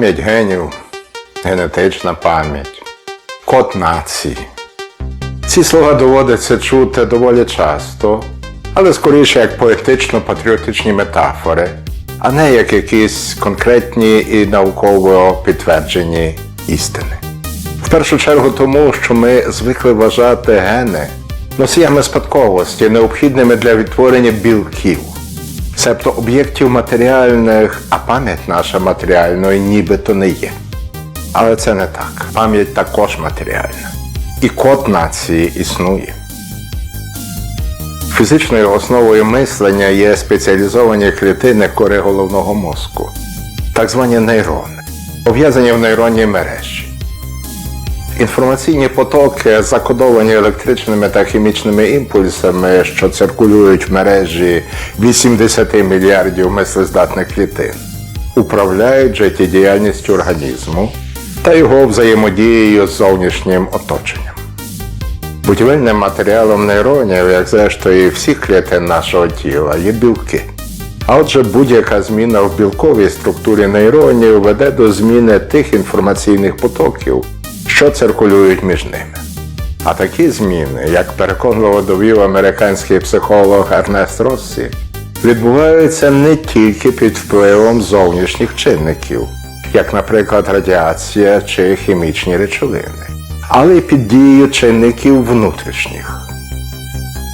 пам'ять генів, генетична пам'ять, код нації. Ці слова доводиться чути доволі часто, але скоріше як поетично-патріотичні метафори, а не як якісь конкретні і науково підтверджені істини. В першу чергу тому, що ми звикли вважати гени носіями спадковості, необхідними для відтворення білків, себто об'єктів матеріальних, а пам'ять наша матеріальною нібито не є. Але це не так. Пам'ять також матеріальна. І код нації існує. Фізичною основою мислення є спеціалізовані клітини кори головного мозку, так звані нейрони, пов'язані в нейронній мережі. Інформаційні потоки, закодовані електричними та хімічними імпульсами, що циркулюють в мережі 80 мільярдів мислездатних клітин, управляють життєдіяльністю організму та його взаємодією з зовнішнім оточенням. Будівельним матеріалом нейронів, як зрештою всіх клітин нашого тіла, є білки. А отже, будь-яка зміна в білковій структурі нейронів веде до зміни тих інформаційних потоків, що циркулюють між ними. А такі зміни, як переконливо довів американський психолог Ернест Россі, відбуваються не тільки під впливом зовнішніх чинників, як, наприклад, радіація чи хімічні речовини, але й під дією чинників внутрішніх.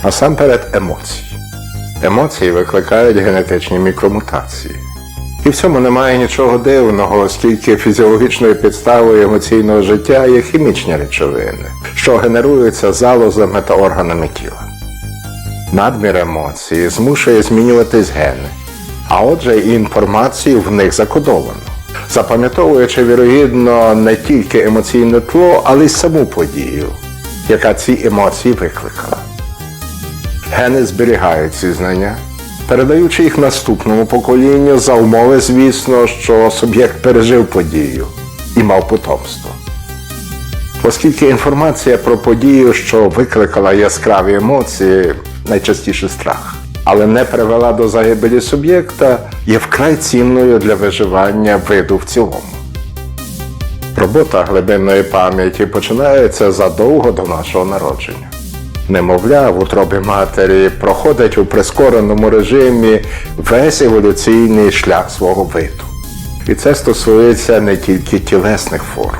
Насамперед емоції. Емоції викликають генетичні мікромутації. І в цьому немає нічого дивного, оскільки фізіологічною підставою емоційного життя є хімічні речовини, що генеруються залозами та органами тіла. Надмір емоції змушує змінюватись гени, а отже і інформацію в них закодовано, запам'ятовуючи вірогідно не тільки емоційне тло, але й саму подію, яка ці емоції викликала. Гени зберігають ці знання, передаючи їх наступному поколінню за умови, звісно, що суб'єкт пережив подію і мав потомство. Оскільки інформація про подію, що викликала яскраві емоції, найчастіше страх, але не привела до загибелі суб'єкта, є вкрай цінною для виживання виду в цілому. Робота глибинної пам'яті починається задовго до нашого народження. Немовля в утробі матері проходить у прискореному режимі весь еволюційний шлях свого виду. І це стосується не тільки тілесних форм,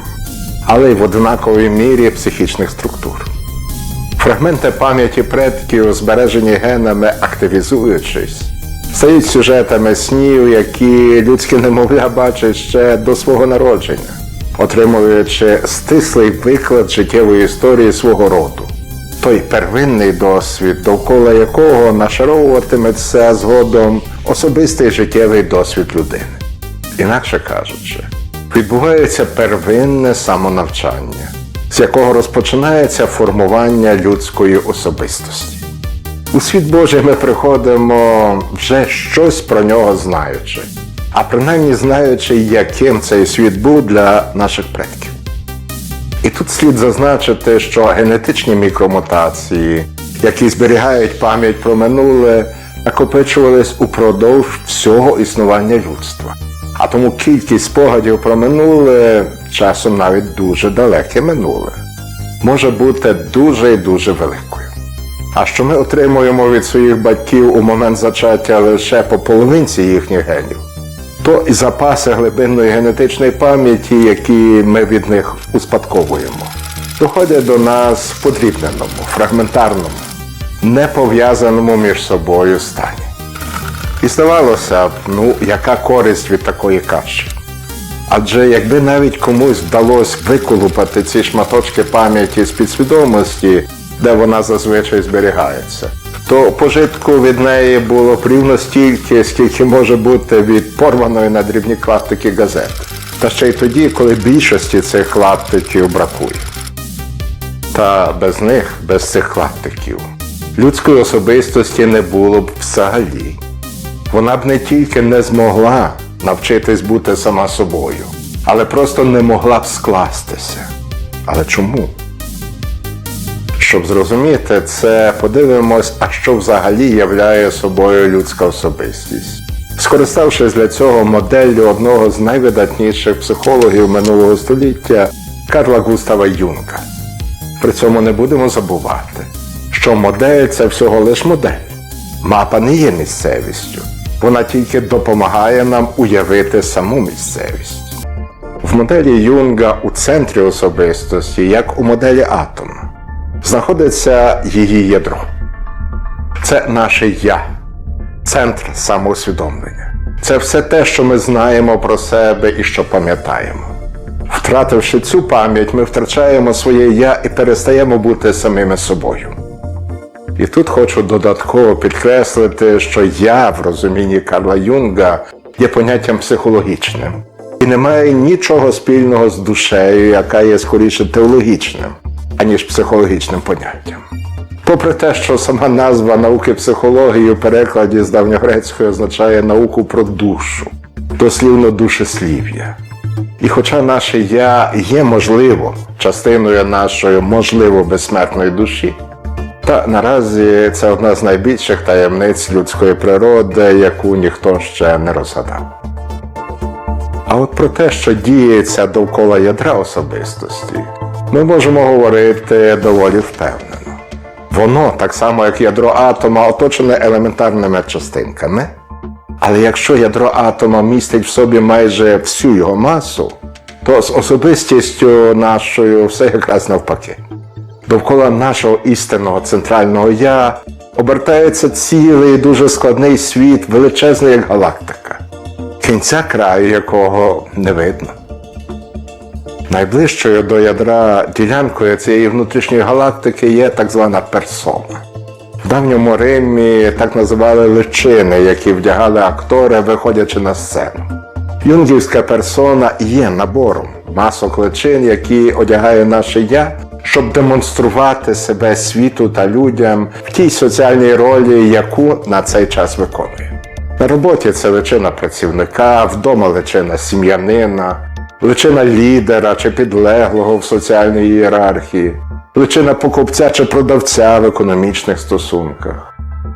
але й в однаковій мірі психічних структур. Фрагменти пам'яті предків, збережені генами, активізуючись, стають сюжетами снів, які людське немовля бачить ще до свого народження, отримуючи стислий виклад життєвої історії свого роду той первинний досвід, довкола якого нашаровуватиметься згодом особистий життєвий досвід людини. Інакше кажучи, відбувається первинне самонавчання, з якого розпочинається формування людської особистості. У світ Божий ми приходимо вже щось про нього знаючи, а принаймні знаючи, яким цей світ був для наших предків. Тут слід зазначити, що генетичні мікромутації, які зберігають пам'ять про минуле, накопичувались упродовж всього існування людства. А тому кількість спогадів про минуле, часом навіть дуже далеке минуле, може бути дуже і дуже великою. А що ми отримуємо від своїх батьків у момент зачаття лише по половинці їхніх генів, то і запаси глибинної генетичної пам'яті, які ми від них успадковуємо, доходять до нас в подрібненому, фрагментарному, не пов'язаному між собою стані. І здавалося б, ну, яка користь від такої каші? Адже якби навіть комусь вдалося виколупати ці шматочки пам'яті з підсвідомості, де вона зазвичай зберігається, то пожитку від неї було б рівно стільки, скільки може бути від порваної на дрібні клаптики газет. Та ще й тоді, коли більшості цих клаптиків бракує. Та без них, без цих клаптиків, людської особистості не було б взагалі. Вона б не тільки не змогла навчитись бути сама собою, але просто не могла б скластися. Але чому? Щоб зрозуміти це, подивимось, а що взагалі являє собою людська особистість. Скориставшись для цього моделлю одного з найвидатніших психологів минулого століття Карла Густава Юнга. При цьому не будемо забувати, що модель це всього лиш модель. Мапа не є місцевістю, вона тільки допомагає нам уявити саму місцевість. В моделі Юнга у центрі особистості, як у моделі атома, знаходиться її ядро. Це наше я, центр самоусвідомлення. Це все те, що ми знаємо про себе і що пам'ятаємо. Втративши цю пам'ять, ми втрачаємо своє я і перестаємо бути самими собою. І тут хочу додатково підкреслити, що я в розумінні Карла Юнга є поняттям психологічним і не має нічого спільного з душею, яка є скоріше теологічним, аніж психологічним поняттям. Попри те, що сама назва науки психології у перекладі з давньогрецької означає науку про душу, дослівно душеслів'я. І хоча наше я є можливо частиною нашої можливо безсмертної душі, та наразі це одна з найбільших таємниць людської природи, яку ніхто ще не розгадав. А от про те, що діється довкола ядра особистості, ми можемо говорити доволі впевнено. Воно, так само як ядро атома, оточене елементарними частинками. Але якщо ядро атома містить в собі майже всю його масу, то з особистістю нашою все якраз навпаки. Довкола нашого істинного центрального я обертається цілий дуже складний світ, величезний як галактика, кінця краю якого не видно. Найближчою до ядра ділянкою цієї внутрішньої галактики є так звана персона. В давньому Римі так називали личини, які вдягали актори, виходячи на сцену. Юнгівська персона є набором масок личин, які одягає наше я, щоб демонструвати себе світу та людям в тій соціальній ролі, яку на цей час виконує. На роботі це личина працівника, вдома личина сім'янина, личина лідера чи підлеглого в соціальній ієрархії, личина покупця чи продавця в економічних стосунках.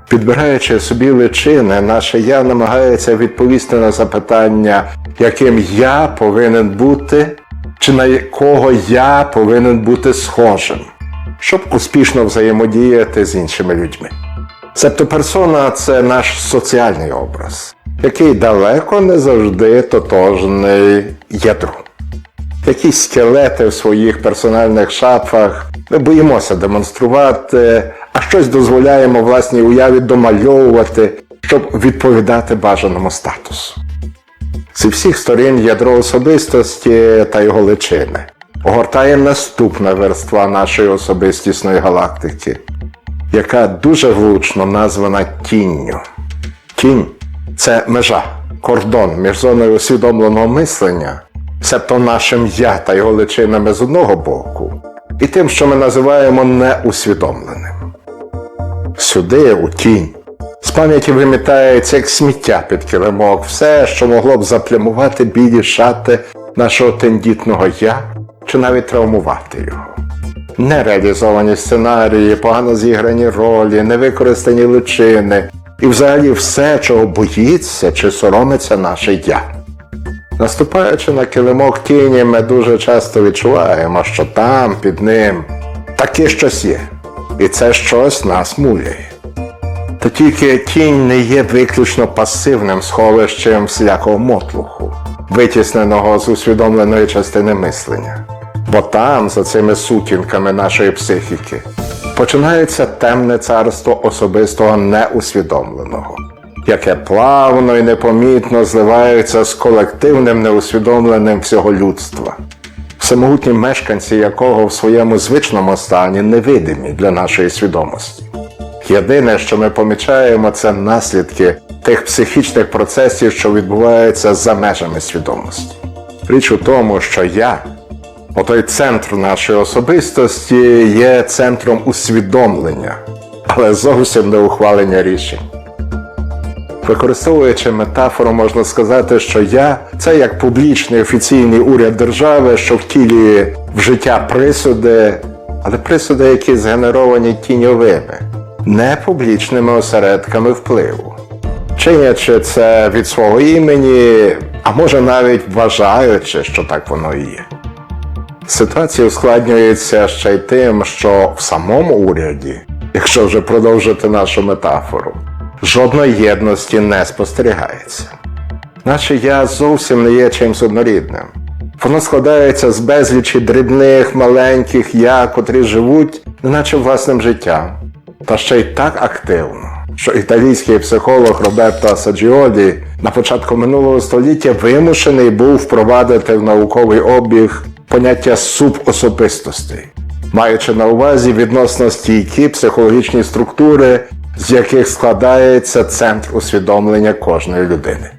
Підбираючи собі личини, наше я намагається відповісти на запитання, яким я повинен бути, чи на кого я повинен бути схожим, щоб успішно взаємодіяти з іншими людьми. Себто персона це наш соціальний образ, який далеко не завжди тотожний ядру. Якісь скелети в своїх персональних шафах ми боїмося демонструвати, а щось дозволяємо власній уяві домальовувати, щоб відповідати бажаному статусу. Зі всіх сторін ядро особистості та його личини огортає наступна верства нашої особистісної галактики, яка дуже влучно названа тінню. Тінь це межа, кордон між зоною усвідомленого мислення, себто нашим я та його личинами з одного боку, і тим, що ми називаємо неусвідомленим. Сюди, у тінь, з пам'яті вимітається як сміття під килимок, все, що могло б заплямувати білі шати нашого тендітного я чи навіть травмувати його. Нереалізовані сценарії, погано зіграні ролі, невикористані личини і взагалі все, чого боїться чи соромиться наше я. Наступаючи на килимок тіні, ми дуже часто відчуваємо, що там, під ним, таке щось є, і це щось нас муляє. Та тільки тінь не є виключно пасивним сховищем всілякого мотлуху, витісненого з усвідомленої частини мислення. Бо там, за цими сутінками нашої психіки, починається темне царство особистого неусвідомленого, яке плавно і непомітно зливається з колективним неусвідомленим всього людства, всемогутні мешканці якого в своєму звичному стані невидимі для нашої свідомості. Єдине, що ми помічаємо, це наслідки тих психічних процесів, що відбуваються за межами свідомості. Річ у тому, що я, отой центр нашої особистості, є центром усвідомлення, але зовсім не ухвалення рішень. Використовуючи метафору, можна сказати, що я це як публічний офіційний уряд держави, що втілює в життя присуди, але присуди, які згенеровані тіньовими, не публічними осередками впливу. чинячи це від свого імені, а може навіть вважаючи, що так воно і є. Ситуація ускладнюється ще й тим, що в самому уряді, якщо вже продовжити нашу метафору, жодної єдності не спостерігається. Наче я зовсім не є чимсь однорідним. Воно складається з безлічі дрібних, маленьких я, котрі живуть, неначе власним життям, та ще й так активно, що італійський психолог Роберто Саджіоді на початку минулого століття вимушений був впровадити в науковий обіг поняття субособистостей, маючи на увазі відносно стійкі психологічні структури, з яких складається центр усвідомлення кожної людини.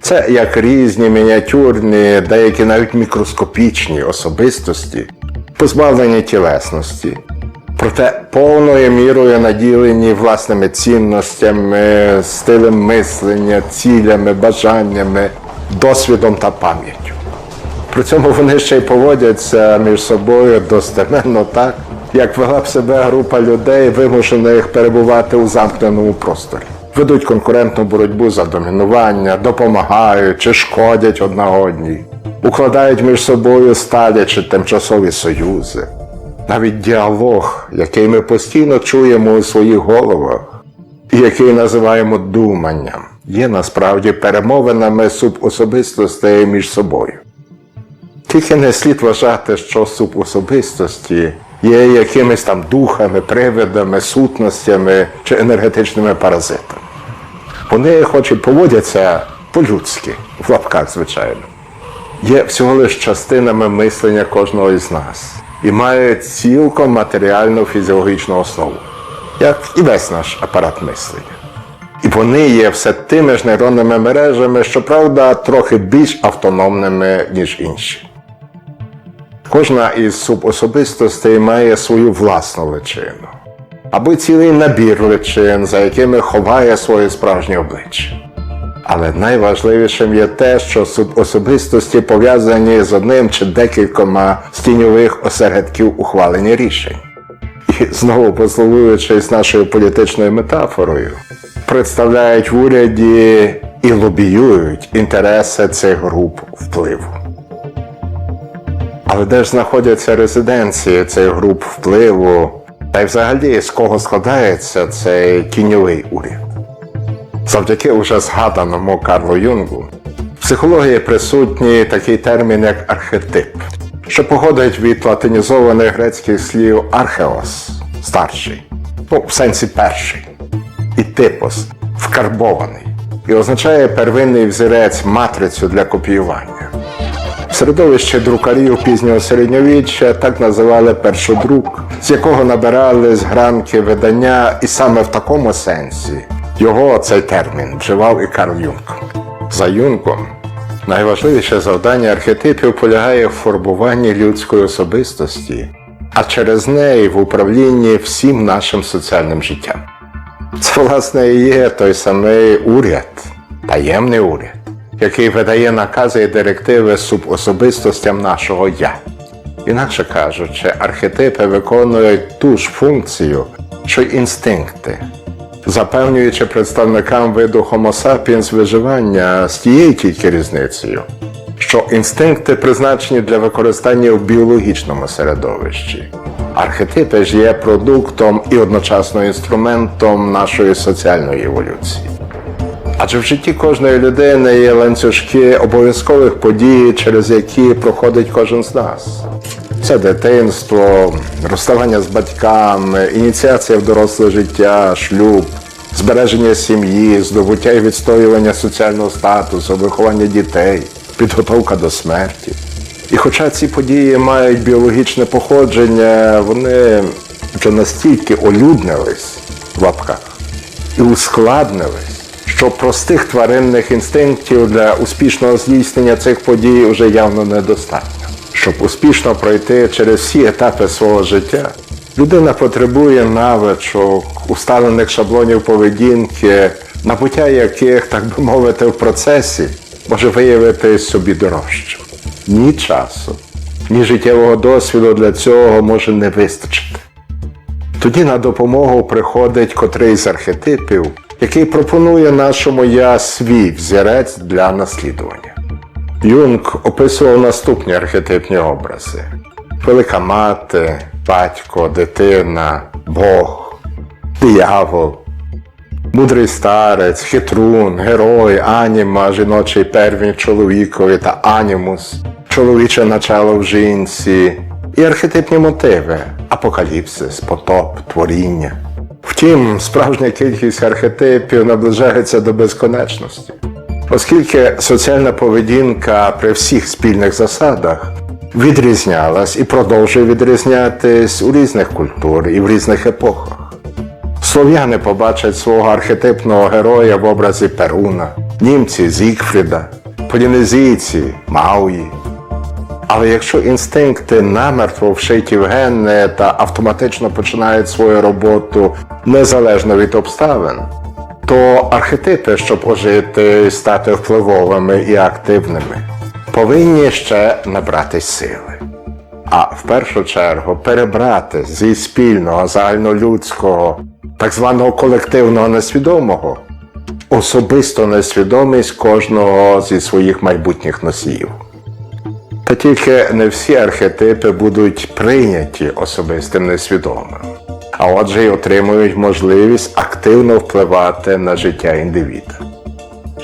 Це як різні мініатюрні, деякі навіть мікроскопічні особистості, позбавлені тілесності, проте повною мірою наділені власними цінностями, стилем мислення, цілями, бажаннями, досвідом та пам'яттю. При цьому вони ще й поводяться між собою достеменно так, як вела б себе група людей, вимушених перебувати у замкненому просторі. Ведуть конкурентну боротьбу за домінування, допомагають чи шкодять одна одній, укладають між собою сталі чи тимчасові союзи. Навіть діалог, який ми постійно чуємо у своїх головах, і який називаємо думанням, є насправді перемовинами субособистостей між собою. Тільки не слід вважати, що субособистості є якимись там духами, привидами, сутностями чи енергетичними паразитами. Вони, хоч і поводяться по-людськи, в лапках, звичайно, є всього лиш частинами мислення кожного із нас і мають цілком матеріальну фізіологічну основу, як і весь наш апарат мислення. І вони є все тими ж нейронними мережами, щоправда, трохи більш автономними, ніж інші. Кожна із субособистостей має свою власну личину, або цілий набір личин, за якими ховає своє справжнє обличчя. Але найважливішим є те, що субособистості пов'язані з одним чи декількома з осередків ухвалення рішень. І знову послугуючись нашою політичною метафорою, представляють в уряді і лобіюють інтереси цих груп впливу. Але де ж знаходяться резиденції цих груп впливу, та й взагалі з кого складається цей тіньовий уряд? Завдяки уже згаданому Карлу Юнгу, в психології присутній такий термін, як архетип, що походить від латинізованих грецьких слів археос старший, ну, в сенсі перший, і типос вкарбований, і означає первинний взірець матрицю для копіювання. В середовищі друкарів пізнього середньовіччя так називали першодрук, з якого набирали з гранки видання, і саме в такому сенсі його цей термін вживав і Карл Юнг. За Юнгом найважливіше завдання архетипів полягає в формуванні людської особистості, а через неї в управлінні всім нашим соціальним життям. Це, власне, і є той самий уряд, таємний уряд, який видає накази і директиви субособистостям нашого я. Інакше кажучи, архетипи виконують ту ж функцію, що й інстинкти, запевнюючи представникам виду Homo sapiens виживання з тією тільки різницею, що інстинкти призначені для використання в біологічному середовищі. Архетипи ж є продуктом і одночасно інструментом нашої соціальної еволюції. Адже в житті кожної людини є ланцюжки обов'язкових подій, через які проходить кожен з нас. Це дитинство, розставання з батьками, ініціація в доросле життя, шлюб, збереження сім'ї, здобуття і відстоювання соціального статусу, виховання дітей, підготовка до смерті. І хоча ці події мають біологічне походження, вони вже настільки олюднились в лапках і ускладнились, що простих тваринних інстинктів для успішного здійснення цих подій вже явно недостатньо. Щоб успішно пройти через всі етапи свого життя, людина потребує навичок, усталених шаблонів поведінки, набуття яких, так би мовити, в процесі може виявити собі дорожче. Ні часу, ні життєвого досвіду для цього може не вистачити. Тоді на допомогу приходить котрий з архетипів, який пропонує нашому я свій взірець для наслідування. Юнг описував наступні архетипні образи: велика мати, батько, дитина, Бог, диявол, мудрий старець, хитрун, герой, аніма, жіночий первін чоловікові та анімус, чоловіче начало в жінці, і архетипні мотиви апокаліпсис, потоп, творіння. Втім, справжня кількість архетипів наближається до безконечності, оскільки соціальна поведінка при всіх спільних засадах відрізнялась і продовжує відрізнятись у різних культурах і в різних епохах. Слов'яни побачать свого архетипного героя в образі Перуна, німці Зігфріда, полінезійці Мауї. Але якщо інстинкти намертво вшиті в гени та автоматично починають свою роботу незалежно від обставин, то архетипи, щоб ожити стати впливовими і активними, повинні ще набратись сили. А в першу чергу перебрати зі спільного загальнолюдського, так званого колективного несвідомого, особисту несвідомість кожного зі своїх майбутніх носіїв. Та тільки не всі архетипи будуть прийняті особистим несвідомим, а отже й отримують можливість активно впливати на життя індивіда.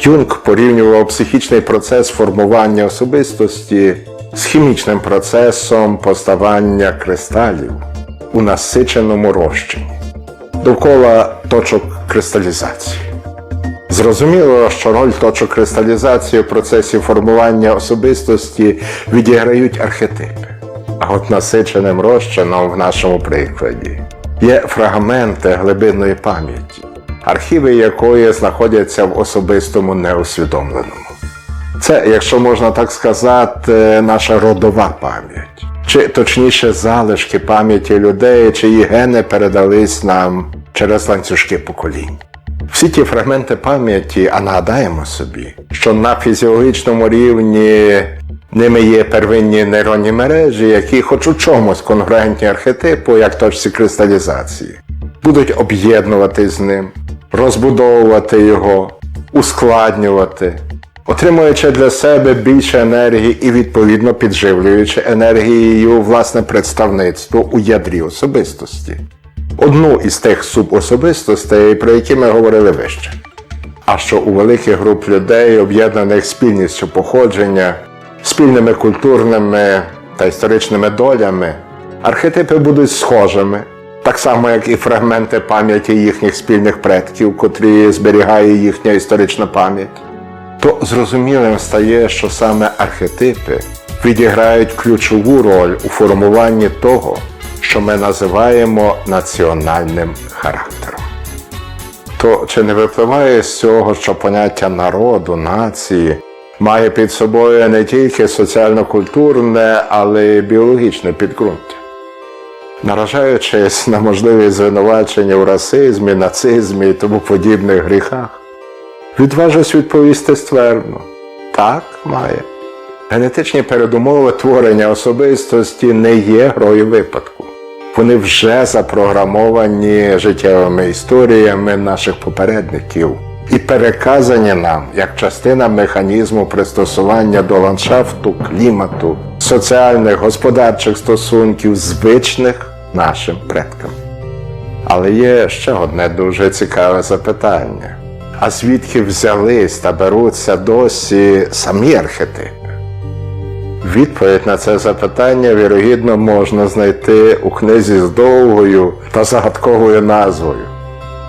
Юнг порівнював психічний процес формування особистості з хімічним процесом поставання кристалів у насиченому розчині довкола точок кристалізації. Зрозуміло, що роль точок кристалізації в процесі формування особистості відіграють архетипи. А от насиченим розчином в нашому прикладі є фрагменти глибинної пам'яті, архіви якої знаходяться в особистому неусвідомленому. Це, якщо можна так сказати, наша родова пам'ять, чи точніше залишки пам'яті людей, чиї гени передались нам через ланцюжки поколінь. Всі ті фрагменти пам'яті, а нагадаємо собі, що на фізіологічному рівні ними є первинні нейронні мережі, які хоч у чомусь конгруентні архетипу, як точці кристалізації, будуть об'єднувати з ним, розбудовувати його, ускладнювати, отримуючи для себе більше енергії і відповідно підживлюючи енергією власне представництво у ядрі особистості одну із тих субособистостей, про які ми говорили вище. А що у великих груп людей, об'єднаних спільністю походження, спільними культурними та історичними долями, архетипи будуть схожими, так само, як і фрагменти пам'яті їхніх спільних предків, котрі зберігає їхня історична пам'ять, то зрозумілим стає, що саме архетипи відіграють ключову роль у формуванні того, що ми називаємо національним характером. То чи не випливає з цього, що поняття народу, нації має під собою не тільки соціально-культурне, але й біологічне підґрунтя? Наражаючись на можливі звинувачення у расизмі, нацизмі і тому подібних гріхах, відважусь відповісти ствердно так має. Генетичні передумови творення особистості не є грою випадку. Вони вже запрограмовані життєвими історіями наших попередників і переказані нам як частина механізму пристосування до ландшафту, клімату, соціальних, господарчих стосунків, звичних нашим предкам. Але є ще одне дуже цікаве запитання: а звідки взялись та беруться досі самі архетипи? Відповідь на це запитання, вірогідно, можна знайти у книзі з довгою та загадковою назвою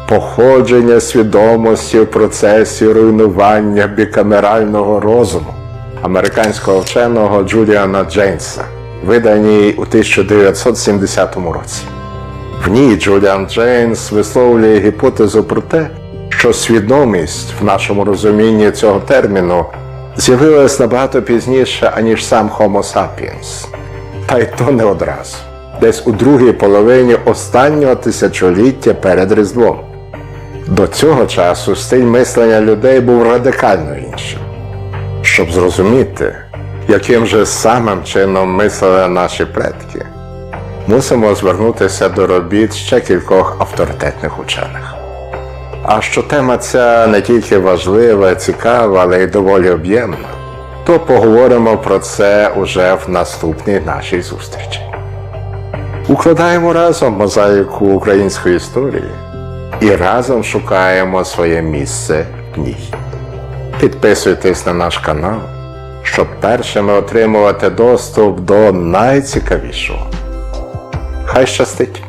Походження свідомості в процесі руйнування бікамерального розуму американського вченого Джуліана Джейнса, виданій у 1970 році. В ній Джуліан Джейнс висловлює гіпотезу про те, що свідомість в нашому розумінні цього терміну з'явилась набагато пізніше, аніж сам Homo sapiens. Та й то не одразу, десь у другій половині останнього тисячоліття перед Різдвом. До цього часу стиль мислення людей був радикально іншим. Щоб зрозуміти, яким же самим чином мислили наші предки, мусимо звернутися до робіт ще кількох авторитетних учених. А що тема ця не тільки важлива, цікава, але й доволі об'ємна, то поговоримо про це уже в наступній нашій зустрічі. Укладаємо разом мозаїку української історії і разом шукаємо своє місце в ній. Підписуйтесь на наш канал, щоб першими отримувати доступ до найцікавішого. Хай щастить!